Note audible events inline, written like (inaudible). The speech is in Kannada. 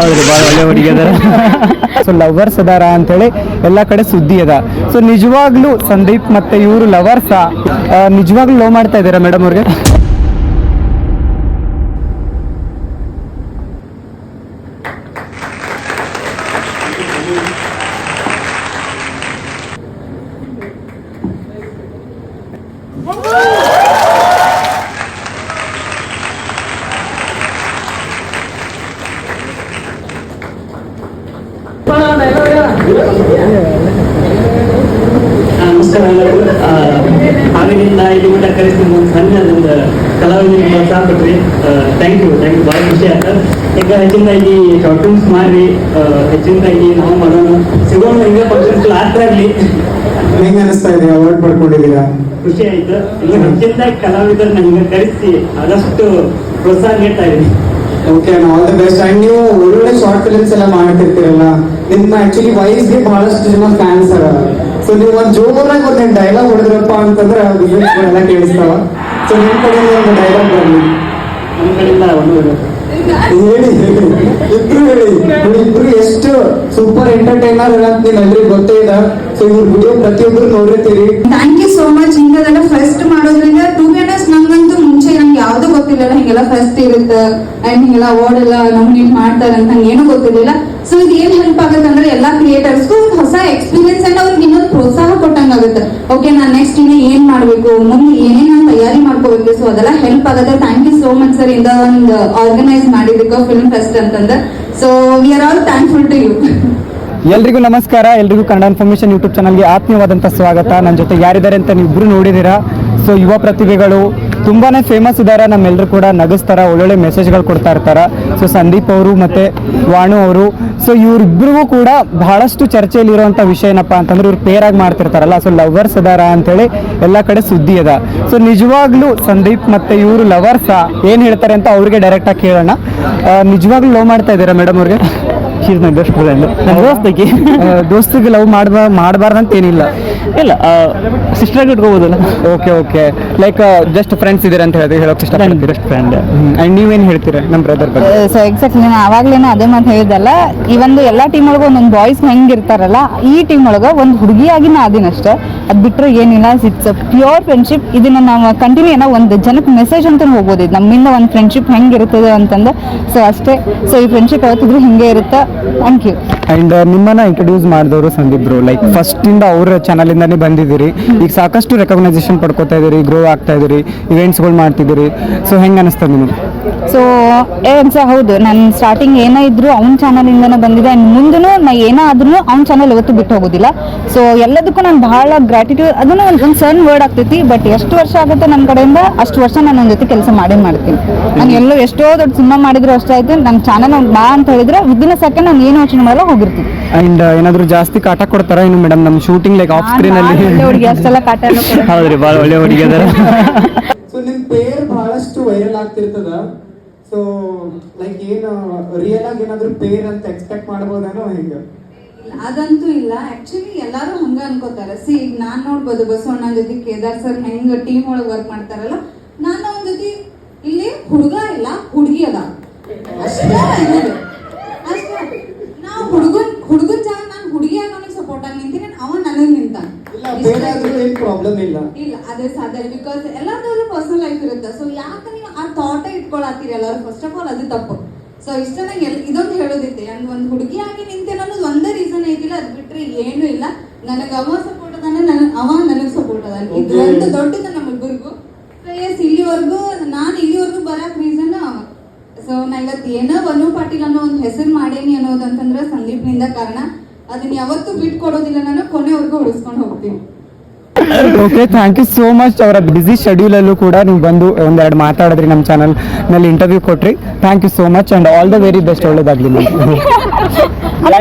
ಹೌದ್ರಿ ಭಾಳ ಒಳ್ಳೆ ಹುಡುಗಿ ಅದಾರ. (laughs) ಸೊ ಲವರ್ಸ್ ಅದಾರ ಅಂತೇಳಿ ಎಲ್ಲ ಕಡೆ ಸುದ್ದಿ ಅದ. ಸೊ ನಿಜವಾಗ್ಲೂ ಸಂದೀಪ್ ಮತ್ತೆ ಇವರು ಲವರ್ಸ ನಿಜವಾಗ್ಲೂ ಲವ್ ಮಾಡ್ತಾ ಇದ್ದೀರಾ ಮೇಡಮ್ ಅವ್ರಿಗೆ ನಮಸ್ಕಾರ ಎಲ್ಲರಿಗೂ ಆ, ಹಾವೇರಿಯಿಂದ ಇಲ್ಲಿ ಊಟ ಕರೆಸ್ತೀನಿ ಒಂದು ಸಣ್ಣ ಒಂದು ಕಲಾವಿದರಿಗೆ ಪ್ರೋತ್ಸಾಹ ಕೊಟ್ರಿ ಥ್ಯಾಂಕ್ ಯು ಥ್ಯಾಂಕ್ ಯು ಭಾಳ ಖುಷಿ ಆಯ್ತು ಈಗ ಹೆಚ್ಚಿನದಾಗಿ ಶಾರ್ಟ್ ಫಿಲ್ಮ್ಸ್ ಮಾಡಿ ಹೆಚ್ಚಿನದಾಗಿ ನಾವು ಮಾಡೋಣ ಸಿಗೋಣ ಹಿಂಗೆ ಫಂಕ್ಷನ್ಸ್ ಕ್ಲಾಸ್ ಆಗಲಿ. ಹೆಂಗ ಅನಿಸ್ತಾ ಇದೆ? ಅವಾರ್ಡ್ ಪಡ್ಕೊಂಡಿದ್ದೀರಾ? ಖುಷಿ ಆಯ್ತು. ಈಗ ಹೆಚ್ಚಿನದಾಗಿ ಕಲಾವಿದರನ್ನ ಹಿಂಗೆ ಕರೆಸಿ ಆದಷ್ಟು ಪ್ರೋತ್ಸಾಹ ನೀಡ್ತಾ ಇದ್ದೀನಿ. Okay all the best and ನೀವು ಒಳ್ಳೊಳ್ಳೆ ಶಾರ್ಟ್ ಫಿಲ್ಮ್ಸ್ ಎಲ್ಲ ಮಾಡ್ತಿರ್ತೀರಲ್ಲ ನಿಮ್ಮ ಆಕ್ಚುಲಿ ಗೆ ಬಹಳಷ್ಟು ಜನ ಫ್ಯಾನ್ಸ್ ಅದ ಸೊ ನೀವು ಒಂದ್ ಜೋರಾಗಿ ಒಂದ್ ಡೈಲಾಗ್ ಹೊಡೆದ್ರಪ್ಪ ಅಂತಂದ್ರೆ ಎಲ್ಲ ಕೇಳಿಸ್ತಾವ. ಸೊ ನಿಮ್ ಕಡೆಯಿಂದ ಒಂದು ಡೈಲಾಗ್ ಬರಲಿ. ನಮ್ಮ ಕಡೆಯಿಂದ ಒಂದು ಹೇಳಿ ಇಬ್ರು ಹೇಳಿ. ಇಬ್ರು ಎಷ್ಟು ಸೂಪರ್ ಎಂಟರ್ಟೈನರ್ ಅಂತ ನೀನ್ ಎಲ್ರಿಗೂ ಗೊತ್ತೇ ಇಲ್ಲ ಸೊ ಇವ್ರ ವಿಡಿಯೋ ಪ್ರತಿಯೊಬ್ಬರು ನೋಡಿರ್ತೀರಿ. ಥ್ಯಾಂಕ್ ಯು ಸೋ ಮಚ್ ಹಿಂಗದೆಲ್ಲ ಫಸ್ಟ್ ಮಾಡೋದ್ರಿಂದ ಟೂ ಮಿನಟ್ಸ್ ನಂಗಂತೂ ಮುಂಚೆ ನಂಗೆ ಯಾವ್ದು ಗೊತ್ತಿರಲಿಲ್ಲ ಹಿಂಗೆಲ್ಲ ಫಸ್ಟ್ ಇರುತ್ತೆ. ಅಂಡ್ ಹಿಂಗೆಲ್ಲ ಅವಾರ್ಡ್ ಎಲ್ಲ ನಾಮಿನೇಟ್ ಮಾಡ್ತಾರೆ ಅಂತ ಏನೂ ಗೊತ್ತಿರಲಿಲ್ಲ. ಸೊ ಇದು ಏನ್ ಹೆಲ್ಪ್ ಆಗುತ್ತೆ ಅಂದ್ರೆ ಎಲ್ಲಾ ಕ್ರಿಯೇಟರ್ಸ್ಗೂ ಹೊಸ ಎಕ್ಸ್ಪೀರಿಯನ್ಸ್ ಅಂಡ್ ಅವ್ರಿಗೆ ಇನ್ನೊಂದು ಪ್ರೋತ್ಸಾಹ ಕೊಟ್ಟಂಗಾಗುತ್ತೆ. ಓಕೆ ನಾನು ನೆಕ್ಸ್ಟ್ ಇನ್ನು ಏನ್ ಮಾಡ್ಬೇಕು? ಮುಂದೆ ಏನೇನ್ ತಯಾರಿ ಮಾಡ್ಕೋಬೇಕು ಸೊ ಅದೆಲ್ಲ ಹೆಲ್ಪ್ ಆಗುತ್ತೆ. Thank you so much sir ಇಂದ ಒಂದು ಆರ್ಗನೈಸ್ ಮಾಡಿದ್ದಕ್ಕೆ ಫಿಲ್ಮ್ ಫೆಸ್ಟ್ ಅಂತಂದ್ರೆ so we are all thankful to you ಎಲ್ರಿಗೂ ನಮಸ್ಕಾರ. ಎಲ್ರಿಗೂ ಕನ್ನಡ ಇನ್ಫಾರ್ಮೇಶನ್ ಯೂಟ್ಯೂಬ್ ಚಾನಲ್ಗೆ ಆತ್ಮೀಯವಾದಂಥ ಸ್ವಾಗತ. ನನ್ನ ಜೊತೆ ಯಾರಿದ್ದಾರೆ ಅಂತ ನೀವು ಇಬ್ರು ನೋಡಿದ್ದೀರಾ. ಸೊ ಯುವ ಪ್ರತಿಭೆಗಳು ತುಂಬಾನೇ ಫೇಮಸ್ ಇದ್ದಾರೆ ನಮ್ಮೆಲ್ಲರೂ ಕೂಡ ನಗಿಸ್ತಾರ. ಒಳ್ಳೊಳ್ಳೆ ಮೆಸೇಜ್ಗಳು ಕೊಡ್ತಾ ಇರ್ತಾರೆ. ಸೊ ಸಂದೀಪ್ ಅವರು ಮತ್ತೆ ವಾಣು ಅವರು. ಸೊ ಇವರಿಬ್ಬರಿಗೂ ಕೂಡ ಬಹಳಷ್ಟು ಚರ್ಚೆಯಲ್ಲಿ ಇರುವಂಥ ವಿಷಯ ಏನಪ್ಪ ಅಂತಂದ್ರೆ ಇವ್ರು ಪೇರ್ ಆಗಿ ಮಾಡ್ತಿರ್ತಾರಲ್ಲ. ಸೊ ಲವರ್ಸ್ ಅದಾರ ಅಂತೇಳಿ ಎಲ್ಲ ಕಡೆ ಸುದ್ದಿ ಅದ. ಸೊ ನಿಜವಾಗ್ಲೂ ಸಂದೀಪ್ ಮತ್ತೆ ಇವರು ಲವರ್ಸ ಏನು ಹೇಳ್ತಾರೆ ಅಂತ ಅವ್ರಿಗೆ ಡೈರೆಕ್ಟಾಗಿ ಕೇಳೋಣ. ನಿಜವಾಗ್ಲೂ ಲವ್ ಮಾಡ್ತಾ ಇದ್ದೀರಾ ಮೇಡಮ್ ಅವ್ರಿಗೆ? ಶೀಸ್ ಮೈ ಬೆಸ್ಟ್ ಫ್ರೆಂಡ್ ದೋಸ್ತಿಗೆ. ದೋಸ್ತಿಗೆ ಲವ್ ಮಾಡ್ಬಾ ಅಂತ ಏನಿಲ್ಲ ಇಲ್ಲ sister ಇಟ್ಕೋಬೋದಲ್ಲ. Okay okay like just friends ಇದ್ದೀರಾ ಅಂತ ಹೇಳಿದ್ರೆ ಹೇಳೋಕೆ ಇಷ್ಟ ಬೆಸ್ಟ್ ಫ್ರೆಂಡ್ ಆ್ಯಂಡ್ ನೀವೇನು ಹೇಳ್ತೀರಾ ನಮ್ಮ ಬ್ರದರ್ ಬಗ್ಗೆ? ಸೊ ಎಕ್ಸಾಕ್ಟ್ ನಾನು ಅವಾಗ್ಲೇನೆ ಅದೇ ಮಾತು ಹೇಳಿದಲ್ಲ ಈ ಒಂದು ಎಲ್ಲ ಟೀಮ್ ಒಳಗೆ ಒಂದೊಂದು ಬಾಯ್ಸ್ ಹೆಂಗೆ ಇರ್ತಾರಲ್ಲ ಈ ಟೀಮ್ ಒಳಗೆ ಒಂದು ಹುಡುಗಿಯಾಗಿ ನಾ ಅದಿನಷ್ಟೇ ಅದು ಬಿಟ್ಟರೆ ಏನಿಲ್ಲ ಇಟ್ಸ್ ಪ್ಯೂರ್ ಫ್ರೆಂಡ್ಶಿಪ್ ಇದನ್ನ ನಾವು ಕಂಟಿನ್ಯೂ ಏನೋ ಒಂದು ಜನಕ್ಕೆ ಮೆಸೇಜ್ ಅಂತ ಹೋಗ್ಬೋದು. ಇದು ನಮ್ಮಿಂದ ಒಂದು ಫ್ರೆಂಡ್ಶಿಪ್ ಹೆಂಗೆ ಇರ್ತದೆ ಅಂತಂದು ಸೊ ಅಷ್ಟೇ. ಸೊ ಈ ಫ್ರೆಂಡ್ಶಿಪ್ ಯಾವತ್ತಿದ್ರು ಹಿಂಗೆ ಇರುತ್ತೆ. ಥ್ಯಾಂಕ್ ಯು ಅಂಡ್ ನಿಮ್ಮನ್ನ ಇಂಟ್ರೊಡ್ಯೂಸ್ ಮಾಡಿದವರು ಸಂದಿದ್ರು ಲೈಕ್ ಫಸ್ಟ್ ಇಂದ ಅವ್ರ ಚಾನಲ್ ಇಂದಾನೆ ಬಂದಿದ್ದೀರಿ. ಈಗ ಸಾಕಷ್ಟು ರೆಕಗ್ನೈಸೇಷನ್ ಪಡ್ಕೋತಾ ಇದ್ದೀರಿ ಗ್ರೋ ಆಗ್ತಾ ಇದ್ದೀರಿ ಇವೆಂಟ್ಸ್ಗಳು ಮಾಡ್ತಿದ್ದೀರಿ. ಸೊ ಹೆಂಗ್ ಅನಿಸ್ತದೆ ನಿಮಗೆ? ಸೊ ಏನ್ಸ ಹೌದು. ನಾನು ಸ್ಟಾರ್ಟಿಂಗ್ ಏನೇ ಇದ್ರು ಅವ್ನ ಚಾನಲಿಂದನೇ ಬಂದಿದೆ. ಅಂಡ್ ಮುಂದೂ ನಾ ಏನೇ ಆದ್ರೂ ಅವ್ನ ಚಾನಲ್ ಯಾವತ್ತೂ ಬಿಟ್ಟು ಹೋಗೋದಿಲ್ಲ. ಸೊ ಎಲ್ಲದಕ್ಕೂ ನಾನು ಬಹಳ ಗ್ರಾಟಿಟ್ಯೂಡ್ ಅದನ್ನು ಒಂದು ಒಂದು ಸಣ್ಣ ವರ್ಡ್ ಆಗ್ತೈತಿ ಬಟ್ ಎಷ್ಟು ವರ್ಷ ಆಗುತ್ತೆ ನನ್ನ ಕಡೆಯಿಂದ ಅಷ್ಟು ವರ್ಷ ನಾನು ನನ್ನ ಜೊತೆ ಕೆಲಸ ಮಾಡೇ ಮಾಡ್ತೀನಿ. ನಾನು ಎಲ್ಲೋ ಎಷ್ಟೋ ದೊಡ್ಡ ಸಿನಿಮಾ ಮಾಡಿದ್ರು ಅಷ್ಟೇ ಆಯ್ತು. ನನ್ನ ಚಾನಲ್ ಬಾ ಅಂತ ಹೇಳಿದ್ರೆ ವಿದಿನ್ ಸೆಕೆಂಡ್ ನಾನು ಏನು ಯೋಚನೆ ಮಾಡಲ್ಲ ಹೋಗಿರ್ತೀನಿ. ಅಂಡ್ ಏನಾದ್ರು ಜಾಸ್ತಿ ಕಾಟ ಕೊಡ್ತಾರ ಇನ್ನು ಮೇಡಮ್ ನಮ್ಮ ಶೂಟಿಂಗ್ ಲೈಕ್ ಆಫ್ ಸ್ಕ್ರೀನ್ ಅಲ್ಲಿ? ಹುಡುಗಿ ಅಷ್ಟೆಲ್ಲ ಕಾಟ ಎಲ್ಲ ಕೊಡಲ್ಲ. ಹೌದ್ರಿ ಭಾಳ ಒಳ್ಳೆ ಹುಡುಗಿ ಅದಾರ. ಸೊ ನಿಮ್ ಪೇರ್ ಬಹಳಷ್ಟು ವೈರಲ್ ಆಗ್ತಿರ್ತದ. ಸೊ ಲೈಕ್ ಏನು ರಿಯಲ್ ಆಗಿ ಏನಾದ್ರು ಪೇರ್ ಅಂತ ಎಕ್ಸ್ಪೆಕ್ಟ್ ಮಾಡ್ಬೋದೇನೋ ಹಿಂಗ? ಅದಂತೂ ಇಲ್ಲ. ಆಕ್ಚುಲಿ ಎಲ್ಲಾರು ಹಂಗ ಅನ್ಕೋತಾರೆ. ಸಿ ಈಗ ನಾನ್ ನೋಡ್ಬೋದು ಬಸವಣ್ಣ ಜೊತೆ ಕೇದಾರ್ ಸರ್ ಹೆಂಗ್ ಟೀಮ್ ಒಳಗ್ ವರ್ಕ್ ಮಾಡ್ತಾರಲ್ಲ ನಾನು ಅವನ ಜೊತೆ ಇಲ್ಲಿ ಹುಡುಗ ಇಲ್ಲ ಹುಡುಗಿ ಅದ. ಅಷ್ಟೇ. ಇರೋದು. ಅಷ್ಟೇ ನಾವು ಹುಡುಗನ್ ಹುಡುಗನ್ ಜಾಗ ನಾನು ಹುಡುಗಿ ಅವನಿಗೆ ಸಪೋರ್ಟ್ ಆಗಿ ನಿಂತೀನಿ ಅವ ನನಗ್ ನಿಂತಾನ ಇಲ್ಲ ಬೇರೆ ಆದ್ರೂ ಏನ್ ಪ್ರಾಬ್ಲಮ್ ಇಲ್ಲ. ಇಲ್ಲ ಅದೇ ಸಾಧ್ಯ ಬಿಕಾಸ್ ಎಲ್ಲರದ್ದು ಪರ್ಸನಲ್ ಲೈಫ್ ಇರುತ್ತೆ. ಸೊ ಯಾಕೆ ನೀವು ಆ ಥಾಟ್ ಇಟ್ಕೊಳತ್ತೀರಿ ಎಲ್ಲರೂ? ಫಸ್ಟ್ ಆಫ್ ಆಲ್ ಅದು ತಪ್ಪು. ಸೊ ಇಷ್ಟ ನಂಗೆ ಎಲ್ ಇದೊಂದು ಹೇಳೋದಿತ್ತೆ. ನಂಗೆ ಒಂದು ಹುಡುಗಿಯಾಗಿ ನಿಂತೆ ನಾನು ಒಂದೇ ರೀಸನ್ ಐತಿಲ್ಲ ಅದು ಬಿಟ್ರೆ ಏನು ಇಲ್ಲ. ನನಗೆ ಅವ ಸಪೋರ್ಟ್ ಅದಾನ ನನಗೆ ಅವ ನನಗೆ ಸಪೋರ್ಟ್ ಅದಾನ. ಇದು. ಒಂದು ದೊಡ್ಡದು ನಮ್ಮಿಬ್ಬರಿಗೂ ಸೊ ಎಸ್ ಇಲ್ಲಿವರೆಗೂ ನಾನು ಇಲ್ಲಿವರೆಗೂ ಬರಕ್ ರೀಸನ್ ಅವ. ಸೊ ನಾ ಇವತ್ತು ಏನೋ ವನು ಪಾಟೀಲ್ ಅನ್ನೋ ಒಂದು ಹೆಸರು ಮಾಡೇನಿ ಅನ್ನೋದಂತಂದ್ರೆ ಸಂದೀಪ್ನಿಂದ ಕಾರಣ ಅದನ್ನ ಯಾವತ್ತೂ ಬಿಟ್ಕೊಡೋದಿಲ್ಲ. ನಾನು ಕೊನೆವರೆಗೂ ಉಳಿಸ್ಕೊಂಡು ಹೋಗ್ತೀನಿ. Okay thank you so much ಅವರ ಬಿಸಿ ಶೆಡ್ಯೂಲಲ್ಲೂ ಕೂಡ ನೀವು ಬಂದು ಒಂದೆರಡು ಮಾತಾಡಿದ್ರಿ ನಮ್ಮ ಚಾನಲ್ನಲ್ಲಿ ಇಂಟರ್ವ್ಯೂ ಕೊಟ್ರಿ. Thank you so much and all the very best ಒಳ್ಳೇದಾಗ್ಲಿ (laughs) ಅಲ್ಲ